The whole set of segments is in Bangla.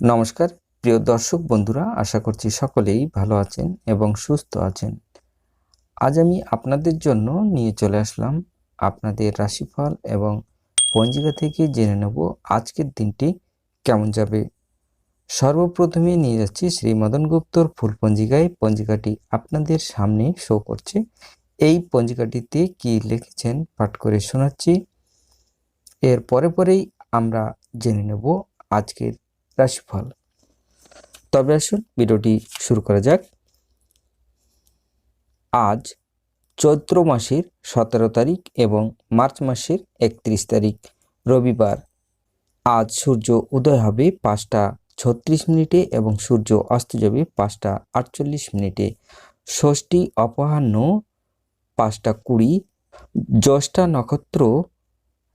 নমস্কার, প্রিয় দর্শক বন্ধুরা, আশা করছি সকলেই ভালো আছেন এবং সুস্থ আছেন। আজ আমি আপনাদের জন্য নিয়ে চলে আসলাম আপনাদের রাশিফল এবং পঞ্জিকা থেকে জেনে নেব আজকের দিনটি কেমন যাবে। সর্বপ্রথমে নিয়ে যাচ্ছি শ্রী মদন গুপ্তর ফুল পঞ্জিকায়। পঞ্জিকাটি আপনাদের সামনে শো করছে। এই পঞ্জিকাটিতে কি লিখেছেন পাঠ করে শোনাচ্ছি। এর পরে পরেই আমরা জেনে নেব আজকের রাশিফল। তবে আসুন ভিডিওটি শুরু করা যাক। আজ চৈত্র মাসের সতেরো তারিখ এবং মার্চ মাসের একত্রিশ তারিখ, রবিবার। আজ সূর্য উদয় হবে পাঁচটা ছত্রিশ মিনিটে এবং সূর্য অস্ত যাবে পাঁচটা আটচল্লিশ মিনিটে। ষষ্ঠী অপরাহ্ন পাঁচটা কুড়ি। জ্যৈষ্ঠা নক্ষত্র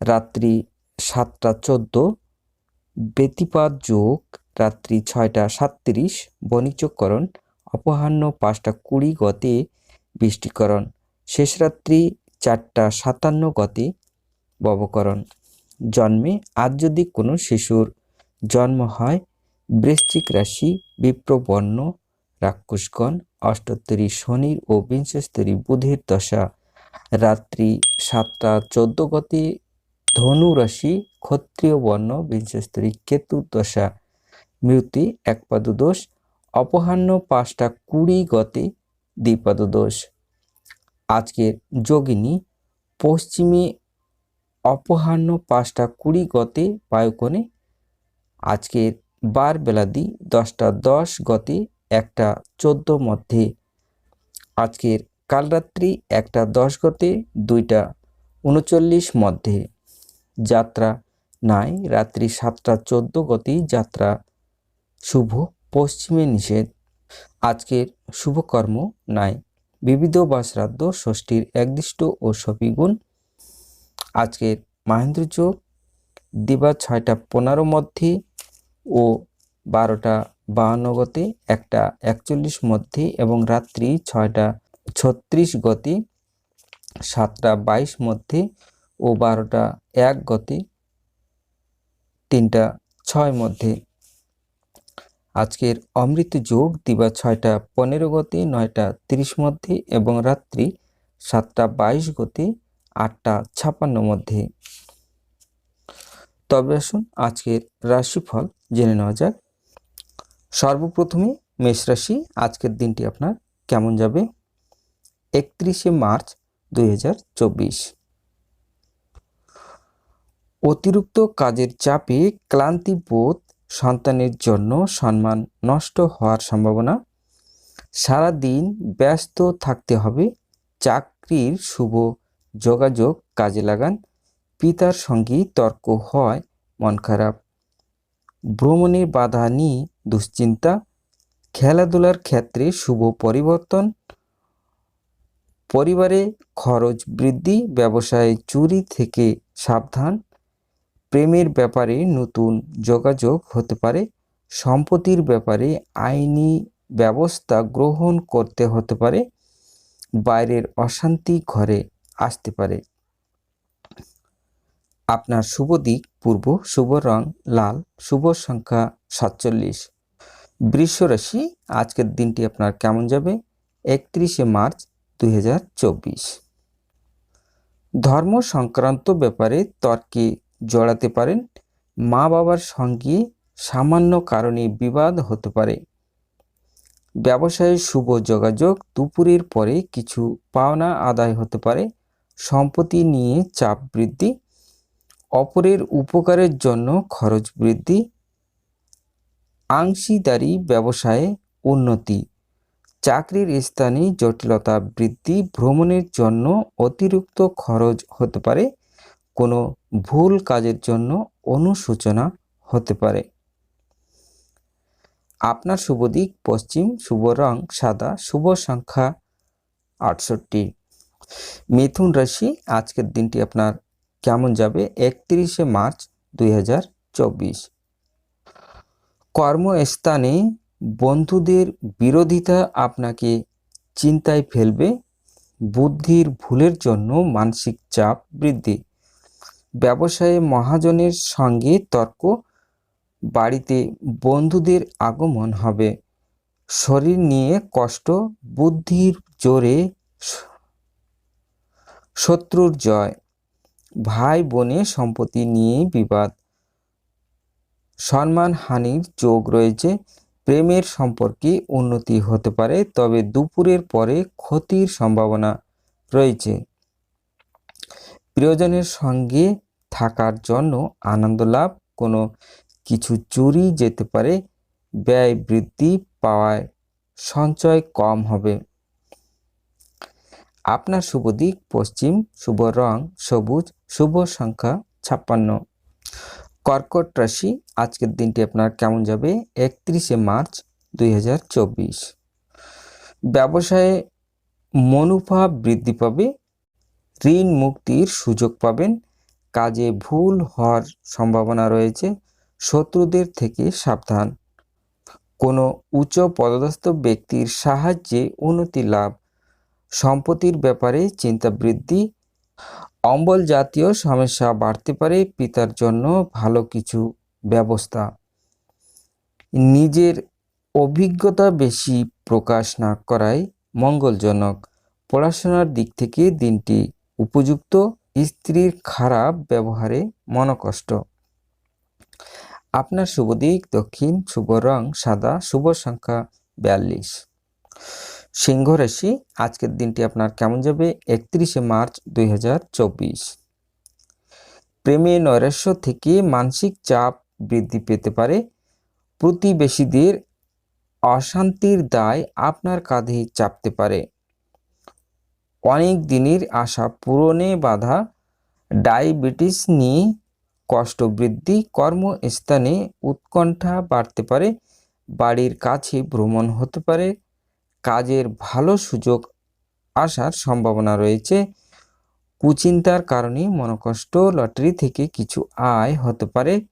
রাত্রি সাতটা চোদ্দ। ব্যতিপাত যোগ রাত্রি ছয়টা সাতত্রিশ বণিককরণ অপরাহ্ন পাঁচটা কুড়ি গতে বৃষ্টিকরণ, শেষ রাত্রি চারটা সাতান্ন গতে ববকরণ। জন্মে আজ যদি কোনো শিশুর জন্ম হয়, বৃশ্চিক রাশি, বিপ্রবর্ণ, রাক্ষসগণ, অষ্টোত্তরী শনির ও বিংশস্তরী বুধের দশা, রাত্রি সাতটা চোদ্দ গতে ধনু রাশি, ক্ষত্রিয় বর্ণ, বিংশস্তরী কেতু দশা। মৃত্যু একপাদ দোষ অপহান্য পাঁচটা কুড়ি গতে দ্বিপাদ দোষ আজকের যোগিনী, পশ্চিমে অপহান্য পাঁচটা কুড়ি গতে, বায়ুকোণে। আজকের বার বেলাদি দশটা দশ গতে, একটা চোদ্দ মধ্যে। আজকের কালরাত্রি, একটা দশ গতে, দুইটা উনচল্লিশ মধ্যে। যাত্রা নাই। রাত্রি সাতটা চোদ্দ গতি যাত্রা। শুভ পশ্চিমে নিষেধ। আজকের শুভকর্ম নাই। বিবিধ বা শ্রাদ্ধ ষষ্ঠীর একদিষ্ট ও সপিগুণ। আজকের মাহেন্দ্র যোগ দিবা ছয়টা পনেরো মধ্যে ও বারোটা বাহান্ন গতে, একটা একচল্লিশ মধ্যে এবং রাত্রি ছয়টা ছত্রিশ গতি, সাতটা বাইশ মধ্যে ও বারোটা এক গতি, তিনটা ছয় মধ্যে। আজকের অমৃত যোগ দিবা ছয়টা পনেরো গতি, নয়টা তিরিশ মধ্যে এবং রাত্রি সাতটা বাইশ গতি, আটটা ছাপান্ন মধ্যে। তবে আসুন আজকের রাশিফল জেনে নেওয়া যাক। সর্বপ্রথমে মেষ রাশি, আজকের দিনটি আপনার কেমন যাবে? একত্রিশে মার্চ দু হাজার চব্বিশ। অতিরিক্ত কাজের চাপে ক্লান্তিবোধ সন্তানের জন্য সম্মান নষ্ট হওয়ার সম্ভাবনা। সারা দিন ব্যস্ত থাকতে হবে, চাকরির শুভ যোগাযোগ কাজে লাগান, পিতার সঙ্গে তর্ক হয়, মন খারাপ। ভ্রমণের বাধা নিয়ে দুশ্চিন্তা, খেলাধুলার ক্ষেত্রে শুভ পরিবর্তন, পরিবারে খরচ বৃদ্ধি, ব্যবসায় চুরি থেকে সাবধান প্রেমের ব্যাপারে নতুন যোগাযোগ হতে পারে, সম্পত্তির ব্যাপারে আইনি ব্যবস্থা গ্রহণ করতে হতে পারে, বাইরের অশান্তি ঘরে আসতে পারে। আপনার শুভ দিক, পূর্ব শুভ রং, লাল, শুভ সংখ্যা সাতচল্লিশ। বৃষ রাশি, আজকের দিনটি আপনার কেমন যাবে? একত্রিশে মার্চ দুই হাজার চব্বিশ। ধর্ম সংক্রান্ত ব্যাপারে তর্কে জড়াতে পারেন। মা বাবার সঙ্গে সামান্য কারণে বিবাদ হতে পারে। ব্যবসায়ে শুভ যোগাযোগ দুপুরের পরে কিছু পাওনা আদায় হতে পারে। সম্পত্তি নিয়ে চাপ বৃদ্ধি, অপরের উপকারের জন্য খরচ বৃদ্ধি আংশীদারি ব্যবসায়ে উন্নতি, চাকরির স্থানে জটিলতা বৃদ্ধি, ভ্রমণের জন্য অতিরিক্ত খরচ হতে পারে। কোনো ভুল কাজের জন্য অনুসূচনা হতে পারে। আপনার শুভ দিক পশ্চিম, শুভ রং সাদা, শুভ সংখ্যা আটষট্টি। মিথুন রাশি, আজকের দিনটি আপনার কেমন যাবে? একত্রিশে মার্চ দুই হাজার চব্বিশ। কর্মস্থানে বন্ধুদের বিরোধিতা আপনাকে চিন্তায় ফেলবে। বুদ্ধির ভুলের জন্য মানসিক চাপ বৃদ্ধি। ব্যবসায়ে মহাজনের সঙ্গে তর্ক, বাড়িতে বন্ধুদের আগমন হবে। শরীর নিয়ে কষ্ট, বুদ্ধির জোরে শত্রুর জয়। ভাই বোনে সম্পত্তি নিয়ে বিবাদ। সম্মানহানির যোগ রয়েছে। প্রেমের সম্পর্কে উন্নতি হতে পারে, তবে দুপুরের পরে ক্ষতির সম্ভাবনা রয়েছে। প্রিয়জনের সঙ্গে থাকার জন্য আনন্দ লাভ, কোনো কিছু চুরি যেতে পারে, ব্যয় বৃদ্ধি পাওয়ায় সঞ্চয় কম হবে। আপনার শুভ দিক, পশ্চিম, শুভ রং, সবুজ, শুভ সংখ্যা ছাপ্পান্ন। কর্কট রাশি, আজকের দিনটি আপনার কেমন যাবে? একত্রিশে মার্চ দুই ব্যবসায়ে মনোভাব বৃদ্ধি পাবে ঋণ মুক্তির সুযোগ পাবেন। কাজে ভুল হওয়ার সম্ভাবনা রয়েছে। শত্রুদের থেকে সাবধান। কোনো উচ্চ পদস্থ ব্যক্তির সাহায্যে উন্নতি লাভ। সম্পত্তির ব্যাপারে চিন্তা বৃদ্ধি। অম্বল জাতীয় সমস্যা বাড়তে পারে পিতার জন্য ভালো কিছু ব্যবস্থা। নিজের অভিজ্ঞতা বেশি প্রকাশ না করাই মঙ্গলজনক। পড়াশোনার দিক থেকে দিনটি উপযুক্ত স্ত্রীর খারাপ ব্যবহারে মনকষ্ট। আপনার শুভ দিক, দক্ষিণ, শুভ রং, সাদা, শুভ সংখ্যা, বিয়াল্লিশ। সিংহ রাশি, আজকের দিনটি আপনার কেমন যাবে? একত্রিশে মার্চ দুই প্রেমে নৈরাশ্য থেকে মানসিক চাপ বৃদ্ধি পেতে পারে। প্রতিবেশীদের অশান্তির দায় আপনার কাঁধে চাপতে পারে। অনেক দিনের আশা পূরণে বাধা, ডায়াবেটিস নিয়ে কষ্ট বৃদ্ধি কর্মস্থানে উৎকণ্ঠা বাড়তে পারে, বাড়ির কাছে ভ্রমণ হতে পারে, কাজের ভালো সুযোগ আসার সম্ভাবনা রয়েছে। কুচিন্তার কারণে মনকষ্ট, লটারি থেকে কিছু আয় হতে পারে,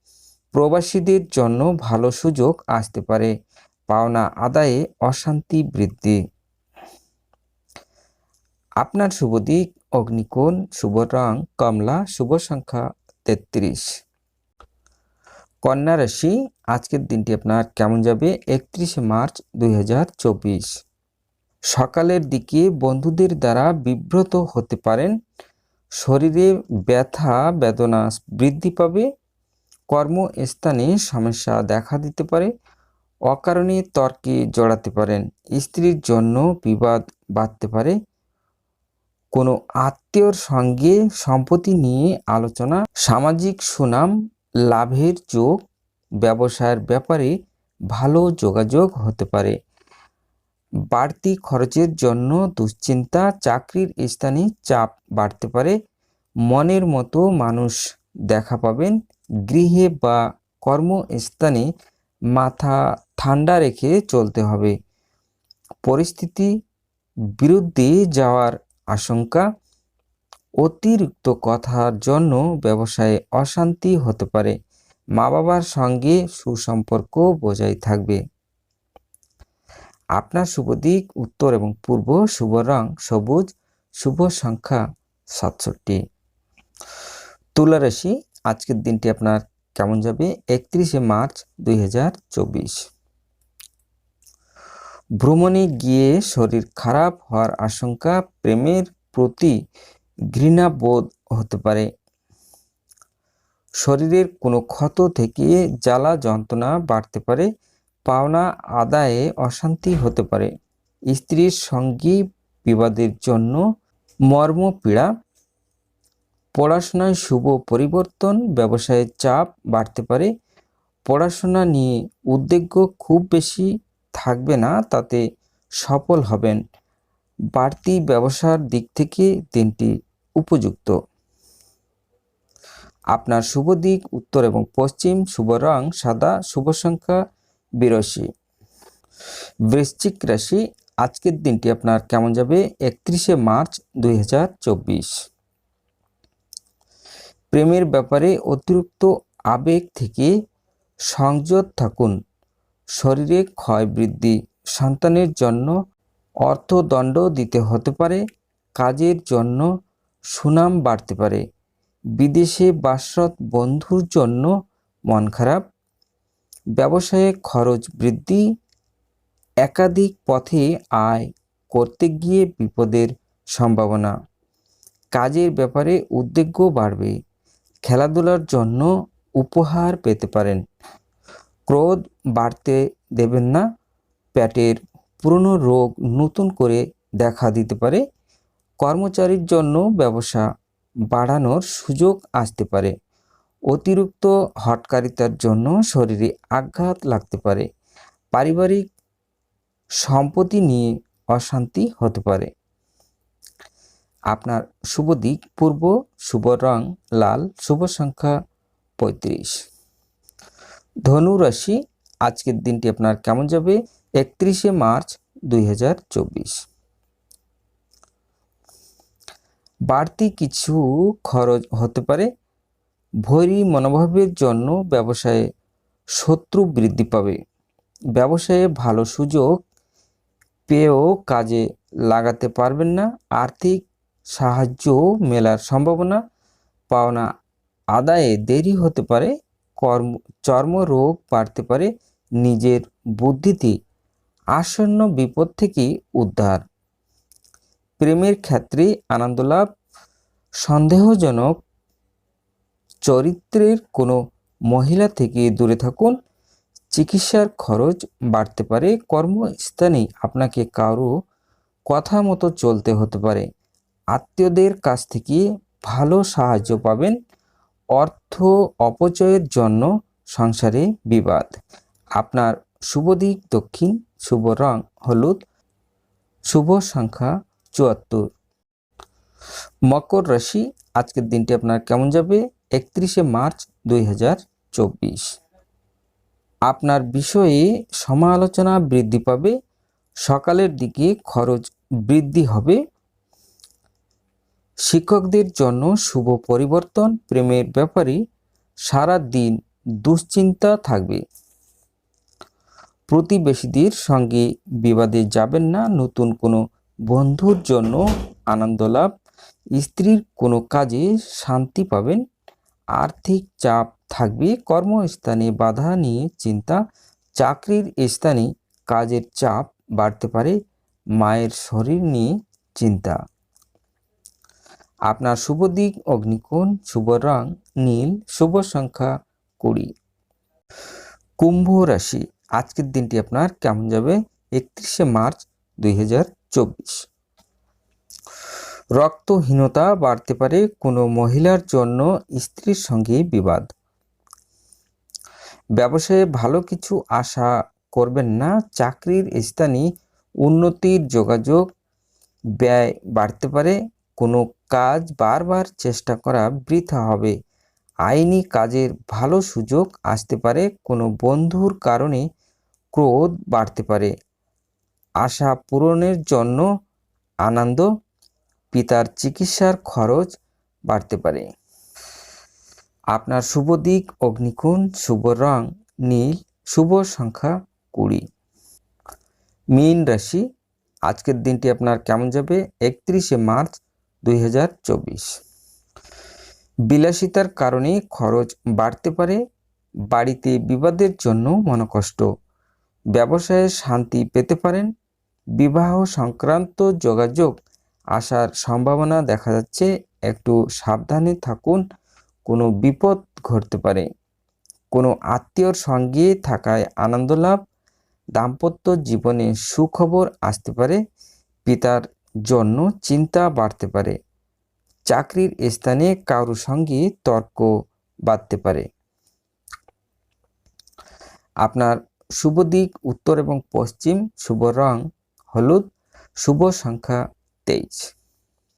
প্রবাসীদের জন্য ভালো সুযোগ আসতে পারে, পাওনা আদায়ে অশান্তি বৃদ্ধি। আপনার শুভ দিক, অগ্নিকোণ, শুভ রং, কমলা, শুভ সংখ্যা তেত্রিশ। কন্যা রাশি, আজকের দিনটি আপনার কেমন যাবে? একত্রিশে মার্চ দুই হাজার চব্বিশ। সকালের দিকে বন্ধুদের দ্বারা বিব্রত হতে পারেন। শরীরে ব্যথা, বেদনা বৃদ্ধি পাবে। কর্মস্থানে সমস্যা দেখা দিতে পারে। অকারণে তর্কে জড়াতে পারেন। স্ত্রীর জন্য বিবাদ বাড়তে পারে। কোনো আত্মীয়র সঙ্গে সম্পত্তি নিয়ে আলোচনা, সামাজিক সুনাম, লাভের যোগ, ব্যবসায়ের ব্যাপারে ভালো যোগাযোগ হতে পারে। বাড়তি খরচের জন্য দুশ্চিন্তা, চাকরির স্থানে চাপ বাড়তে পারে। মনের মতো মানুষ দেখা পাবেন। গৃহে বা কর্মস্থানে মাথা ঠান্ডা রেখে চলতে হবে। পরিস্থিতি বিরুদ্ধে যাওয়ার আশঙ্কা, অতিরিক্ত কথার জন্য ব্যবসায়ে অশান্তি হতে পারে। মা বাবার সঙ্গে সুসম্পর্ক বজায় থাকবে। আপনার শুভ দিক, উত্তর এবং পূর্ব শুভ রং, সবুজ, শুভ সংখ্যা সাতষট্টি। তুলা রাশি আজকের দিনটি আপনার কেমন যাবে? একত্রিশে মার্চ দুই হাজার চব্বিশ। ভ্রমণে গিয়ে শরীর খারাপ হওয়ার আশঙ্কা, প্রেমের প্রতি ঘৃণা বোধ হতে পারে। শরীরের কোনো ক্ষত থেকে জ্বালা যন্ত্রণা বাড়তে পারে, পাওনা আদায়ে অশান্তি হতে পারে। স্ত্রীর সঙ্গী বিবাদের জন্য মর্মপীড়া পড়াশোনায় শুভ পরিবর্তন ব্যবসায়ের চাপ বাড়তে পারে। পড়াশোনা নিয়ে উদ্বেগ খুব বেশি থাকবে না, তাতে সফল হবেন। বাড়তি ব্যবসার দিক থেকে দিনটি উপযুক্ত। আপনার শুভ দিক, উত্তর এবং পশ্চিম, শুভ রং, সাদা, শুভ সংখ্যা বিরাশি বৃশ্চিক রাশি, আজকের দিনটি আপনার কেমন যাবে? একত্রিশে মার্চ দুই হাজার চব্বিশ। প্রেমের ব্যাপারে অতিরিক্ত আবেগ থেকে সংযত থাকুন। শরীরে ক্ষয় বৃদ্ধি, সন্তানের জন্য অর্থদণ্ড দিতে হতে পারে, কাজের জন্য সুনাম বাড়তে পারে, বিদেশে বাসরত বন্ধুর জন্য মন খারাপ, ব্যবসায়ে খরচ বৃদ্ধি, একাধিক পথে আয় করতে গিয়ে বিপদের সম্ভাবনা, কাজের ব্যাপারে উদ্বেগও বাড়বে, খেলাধুলার জন্য উপহার পেতে পারেন। ক্রোধ বাড়তে দেবেন না। পেটের পুরনো রোগ নতুন করে দেখা দিতে পারে। কর্মচারীর জন্য ব্যবসা বাড়ানোর সুযোগ আসতে পারে। অতিরিক্ত হটকারিতার জন্য শরীরে আঘাত লাগতে পারে। পারিবারিক সম্পত্তি নিয়ে অশান্তি হতে পারে। আপনার শুভ দিক, পূর্ব শুভ রং, লাল, শুভ সংখ্যা পঁয়ত্রিশ। ধনু রাশি, আজকের দিনটি আপনার কেমন যাবে? একত্রিশে মার্চ দুই হাজার চব্বিশ। বাড়তি কিছু খরচ হতে পারে। ভৈরী মনোভাবের জন্য ব্যবসায়ে শত্রু বৃদ্ধি পাবে। ব্যবসায়ে ভালো সুযোগ পেয়েও কাজে লাগাতে পারবেন না। আর্থিক সাহায্য মেলার সম্ভাবনা, পাওনা আদায়ে দেরি হতে পারে। কর্ম, চর্মরোগ বাড়তে পারে, নিজের বুদ্ধিতে আসন্ন বিপদ থেকে উদ্ধার। প্রেমের ক্ষেত্রে আনন্দলাভ, সন্দেহজনক, চরিত্রের কোনো মহিলা থেকে দূরে থাকুন। চিকিৎসার খরচ বাড়তে পারে, কর্মস্থানে আপনাকে কারও কথা মতো চলতে হতে পারে। আত্মীয়দের কাছ থেকে ভালো সাহায্য পাবেন। অর্থ অপচয়ের জন্য সংসারে বিবাদ। আপনার শুভ দিক দক্ষিণ, শুভ রং হলুদ, শুভ সংখ্যা চুয়াত্তর। মকর রাশি, আজকের দিনটি আপনার কেমন যাবে? একত্রিশে মার্চ দুই হাজার চব্বিশ। আপনার বিষয়ে সমালোচনা বৃদ্ধি পাবে, সকালের দিকে খরচ বৃদ্ধি হবে শিক্ষকদের জন্য শুভ পরিবর্তন, প্রেমের ব্যাপারে সারা দিন দুশ্চিন্তা থাকবে। প্রতিবেশীদের সঙ্গে বিবাদে যাবেন না, নতুন কোনো বন্ধুর জন্য আনন্দ লাভ, স্ত্রীর কোনো কাজে শান্তি পাবেন, আর্থিক চাপ থাকবে, কর্মস্থানে বাধা নিয়ে চিন্তা, চাকরির স্থানে কাজের চাপ বাড়তে পারে, মায়ের শরীর নিয়ে চিন্তা। আপনার শুভ দিক অগ্নিকোণ, শুভ রং নীল, শুভ সংখ্যা কুড়ি। কুম্ভ রাশি, আজকের দিনটি আপনার কেমন যাবে? একত্রিশে মার্চ দুই হাজার চব্বিশ। রক্তহীনতা বাড়তে পারে কোনো মহিলার জন্য, স্ত্রীর সঙ্গে বিবাদ। ব্যবসায়ে ভালো কিছু আশা করবেন না, চাকরির স্থানে উন্নতির যোগাযোগ ব্যয় বাড়তে পারে কোনো কাজ বারবার চেষ্টা করা বৃথা হবে। আইনি কাজের ভালো সুযোগ আসতে পারে, কোনো বন্ধুর কারণে ক্রোধ বাড়তে পারে। আশা পূরণের জন্য আনন্দ, পিতার চিকিৎসার খরচ বাড়তে পারে। আপনার শুভ দিক অগ্নিকোণ শুভ রং, নীল, শুভ সংখ্যা কুড়ি। মীন রাশি, আজকের দিনটি আপনার কেমন যাবে? একত্রিশে মার্চ দুই হাজার চব্বিশ। বিলাসিতার কারণে খরচ বাড়তে পারে, বাড়িতে বিবাদের জন্য মনকষ্ট। ব্যবসায়ে শান্তি পেতে পারেন, বিবাহ সংক্রান্ত যোগাযোগ আসার সম্ভাবনা দেখা যাচ্ছে। একটু সাবধানে থাকুন, কোনো বিপদ ঘটতে পারে। কোনো আত্মীয়র সঙ্গে থাকায় আনন্দ লাভ, দাম্পত্য জীবনে সুখবর আসতে পারে, পিতার জন্য চিন্তা বাড়তে পারে। চাকরির স্থানে কারও সঙ্গে তর্ক বাড়তে পারে। আপনার শুভ দিক উত্তর এবং পশ্চিম শুভ রং হলুদ, শুভ সংখ্যা তেইশ।